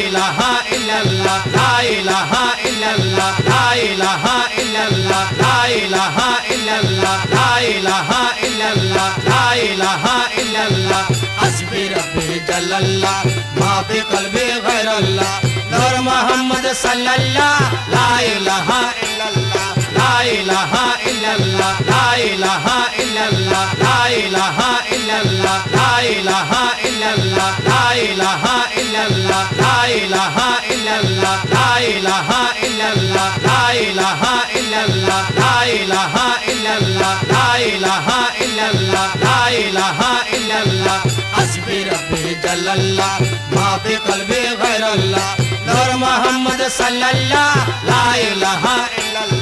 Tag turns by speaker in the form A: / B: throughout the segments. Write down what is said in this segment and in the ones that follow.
A: ilaha illallah la ilaha illallah la ilaha illallah la ilaha illallah la ilaha illallah la ilaha illallah hasbi rabbi jallallah ma fi qalbi ghayrallah nur muhammad sallallah la ilaha illallah লা ইলাহা ইল্লাল্লাহ লা ইলাহা ইল্লাল্লাহ লা ইলাহা ইল্লাল্লাহ লা ইলাহা ইল্লাল্লাহ লা ইলাহা ইল্লাল্লাহ লা ইলাহা ইল্লাল্লাহ লা ইলাহা ইল্লাল্লাহ লা ইলাহা ইল্লাল্লাহ লা ইলাহা ইল্লাল্লাহ লা সাল্লাল্লাহ লা ইলাহা ইল্লাল্লাহ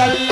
B: illallah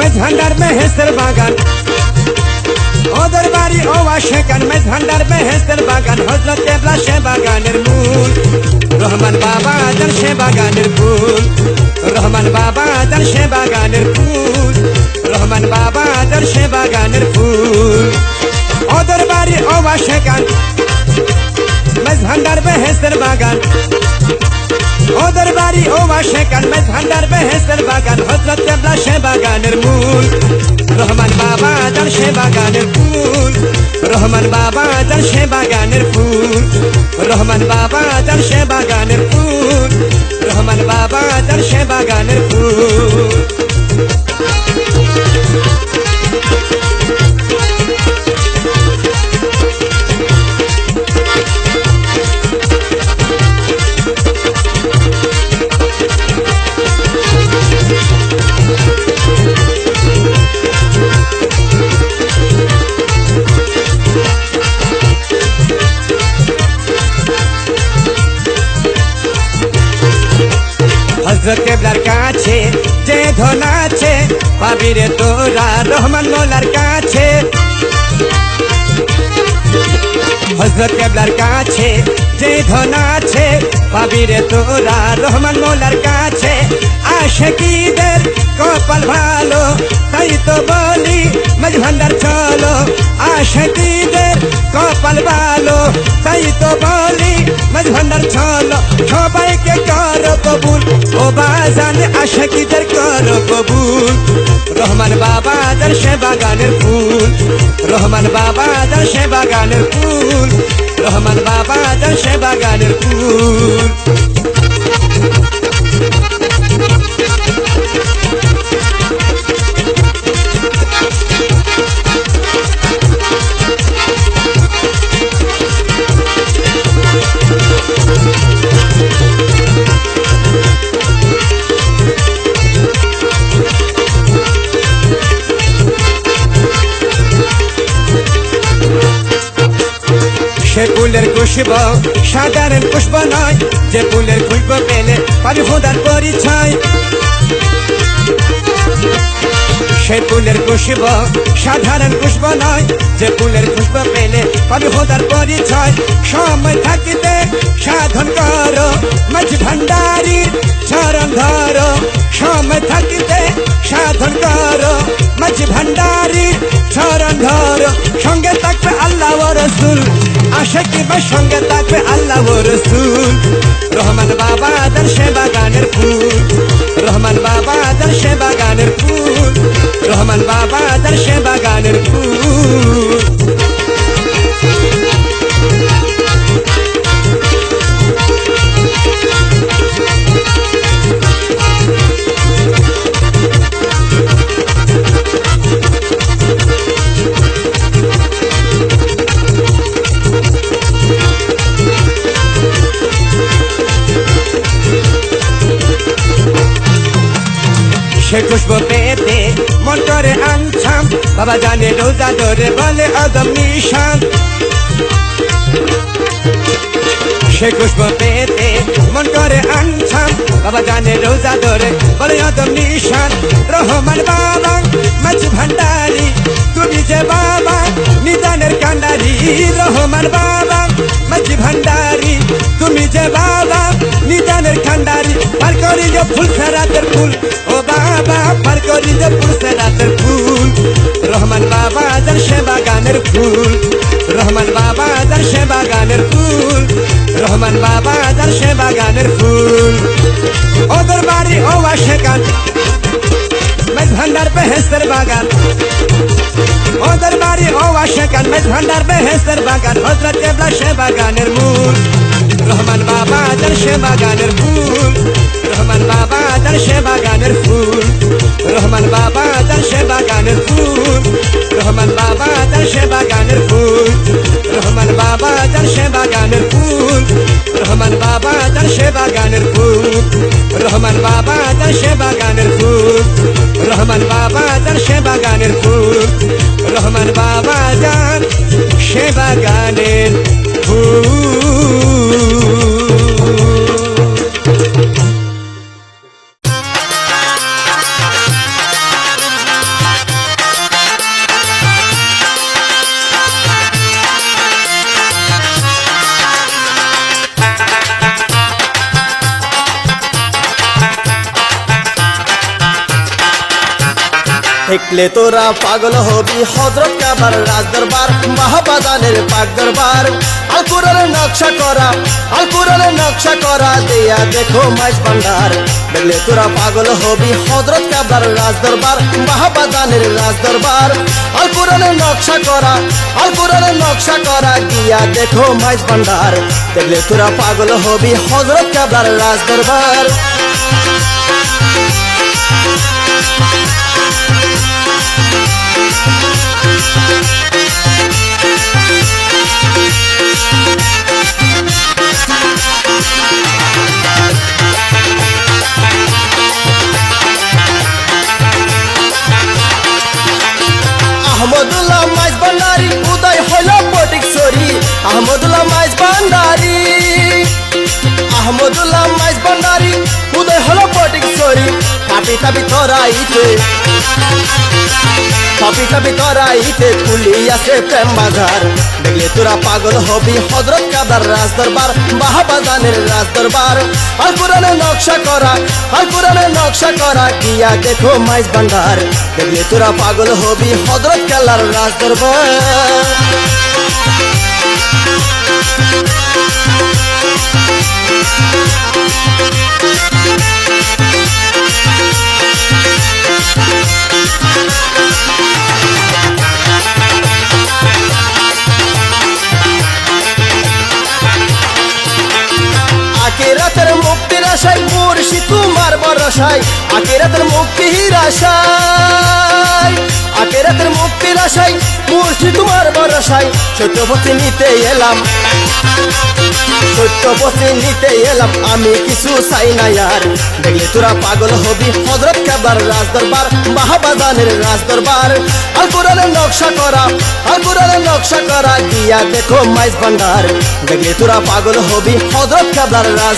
B: মেজ ভান্ডার মেহেসের বাগান ওদের বাড়ি ও সেখান মেজ ভান্ডার মেহেসের বাগান হজরত কেবলা সে বাগানের মূল রহমান বাবা আজান সে বাগানের ফুল রহমান বাবা আজান সে বাগানের ফুল রহমান বাবা আজান সে বাগানের ফুল ওদের বাড়ি ও সেখান মেজ ভান্ডার মেহেসের বাগান ওদের বাড়ি ও সেখান মেজ ভান্ডার বেহেসের বাগান হজরত কেবলা সে বাগানের মূল রহমান বাবা আজান সে বাগানের ফুল রহমান বাবা আজান সে বাগানের ফুল রহমান বাবা আজান সে বাগানের ফুল রহমান বাবা আজান সে বাগানের ফুল হজরত কেবলার কাছে, যে ধন আছে, পাবি রে তোরা রহমান মোলার কাছে। আশেকিদের কপাল ভালো, তাই তো বলি মাঝ ভান্ডার চলো। আশেকিদের কপাল ভালো, তাই তো বলি মাঝ ভান্ডার চলো। সবাইকে করো কবুল, ও বাজান আশেকিদের করো কবুল। রহমান বাবা দর্শে বাগানের ফুল, রহমান বাবা দর্শে বাগানের ফুল। রহমান বাবা দর্শে বাগানের ফুল। ফুলের খুশব সাধারণ পুষ্প নয়, যে ফুলের খুশব পেলে পাবি খোদার পরিচয়। সে ফুলের খুশব সাধারণ পুষ্প নয়, যে ফুলের খুশব পেলে পাবি খোদার পরিচয়। সময় থাকিতে সাধন করো, মাঝ ভান্ডারীর চরণ ধরো। সময় থাকিতে সাধন করো, মাঝ ভান্ডারীর চরণ ধরো। কিবা সঙ্গে থাকবে আল্লাহ রসুল রহমান বাবা দর্শে বাগানের ফুল। রহমান বাবা দর্শে বাগানের ফুল। রহমান বাবা দর্শে বাগানের ফুল। খুশবো পেতে মন করে আনছাম। বাবা জানে রোজা ধরে বলে আদম নিশান। সে খুশবো পেতে মন করে আনছাম। বাবা জানে রোজা ধরে বলে আদম নিশান। রহমান বাবা, মাছ ভান্ডারি, তুমি যে বাবা, নিদানের কান্ডারি। রহমান বাবা, মাছ ভান্ডারি, তুমি যে বাবা, নিদানের কান্ডারি। পার করি যে ফুল ফেরাতের ফুল। ও বাবা পার করি যে ফুল ফেরাতের ফুল। রহমান বাবা দর্শে বাগানের ফুল। রহমান বাবা দর্শে বাগানের ফুল। রহমান বাবা দর্শে বাগানের ফুল। ওদের বাড়ি, ও আশেকান মেজ ভান্ডার বেহেস্তের বাগান। ওদের বাড়ি, ও আশেকান মেজ ভান্ডার বেহেস্তের বাগান। হজরত কেবলা সে বাগানের মূল। রহমান বাবা দর্শে বাগানের ফুল রহমান বাবা দর্শে বাগানের ফুল। রহমান বাবা দর্শে বাগানের ফুল। রহমান বাবা দর্শে বাগানের ফুল। রহমান বাবা দর্শে বাগানের ফুল। রহমান বাবা দর্শে বাগানের ফুল। রহমান বাবা দর্শে বাগানের ফুল। রহমান বাবা দর্শে বাগানের ফুল।
C: দেখলে তোরা পাগল হবি? হজরত কাবার রাজ দরবার মাহবাদানের পাক দরবার আল কোরআনের নকশা করা আল কোরআনের নকশা করা, দেয়া দেখো মাইজ ভান্ডার। দেখলে তোরা পাগল হবি? হজরত কাবার রাজ দরবার মাহবাদানের রাজ দরবার আল কোরআনের নকশা করা আল কোরআনের নকশা করা গিয়া দেখো মাইজ ভান্ডার। দেখলে তোরা পাগল হবি? হজরত কাবার রাজ দরবার আহমদুল্লাহ কাপি তরাইতে। কাপি কাপি তরাইতে পুলি আছে প্রেম বাজার। দেখলে তোরা পাগল হবি হজরত কাদার রাজ দরবার বাহাবাজানের রাজ দরবার আর কোরআনের নকশা করা আর কোরআনের নকশা করা গিয়া দেখো মাইজ ভান্ডার। দেখলে তোরা পাগল হবি হজরত কালার রাজ দরবার মুক্তির আশায় মুর্শি তোমার বরসায় আকেরাতের মুক্তির আশায়। আকেরাতের মুক্তির আশায় মুর্শি তোমার বরসায় সত্যপতি নিতে এলাম। সত্যপতি নিতে এলাম। আমি কিছু চাই না আর। দেখলে তোরা পাগল হবি। হজরত কাবার রাজ দরবার বাহাবাজানের রাজ দরবার আল কোরআনের নকশা করা কোরআনের নকশা করা গিয়া দেখো মাইজ ভান্ডার। দেখলে তোরা পাগল হবি। হজরত রাজ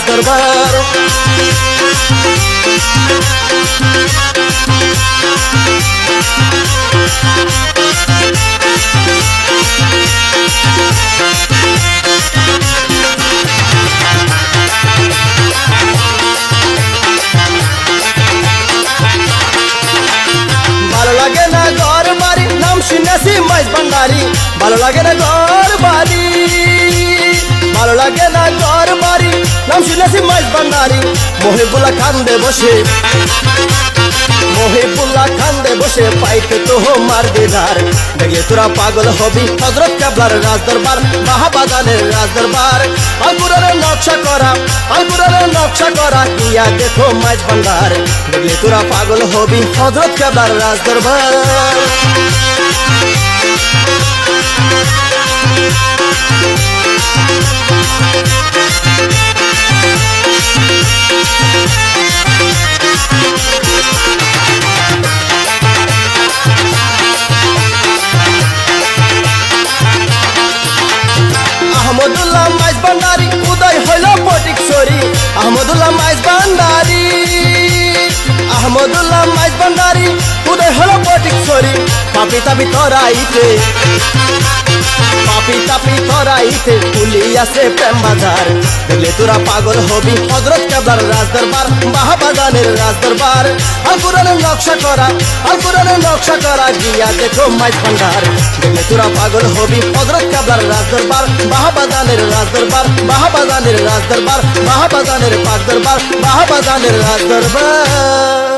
C: শুনেছি মাইজ ভান্ডারি। ভালো লাগে না ঘর বাড়ি ভালো লাগে না ঘর বাড়ি নাম শুনেছি মাইজ ভান্ডারি মহিবুল্লাহ কান্দে বসে। মহিবুল্লাহ কান্দে বসে, পাইতে তো মার দিদার দেখলে তোরা পাগল হবি, হজরত কাবলার রাজ দরবার মাহাবাদানের রাজ দরবার নকশা করা আলকুরানের নকশা করা কিয়া দেখো মাইজ ভান্ডার দেখলে তোরা পাগল হবি, হজরত কাবলার রাজ দরবার আহমদুল্লাহ মাইজ ভান্ডারি, উদয় হইল পটিক সরি আহমদুল্লাহ মাইজ ভান্ডারি, আহমদুল্লাহ মাইজ ভান্ডারি, উদয় হইল পটিক সরি পাপি তাপি তরাইতে পাপি পুলি আছে প্রেম বাজার। দেখলে তোরা পাগল হবি, হজরত কাবলার রাজ দরবার বাহাবাজানের রাজ দরবার আল কোরআনের নকশা করা আল কোরআনের নকশা করা, গিয়া দেখো মাইজ ভান্ডার। দেখলে তোরা পাগল হবি, হজরত কাবলার রাজ দরবার বাহাবাজানের রাজ দরবার বাহাবাজানের রাজ দরবার বাহাবাজানের পাক দরবার বাহাবাজানের রাজ দরবার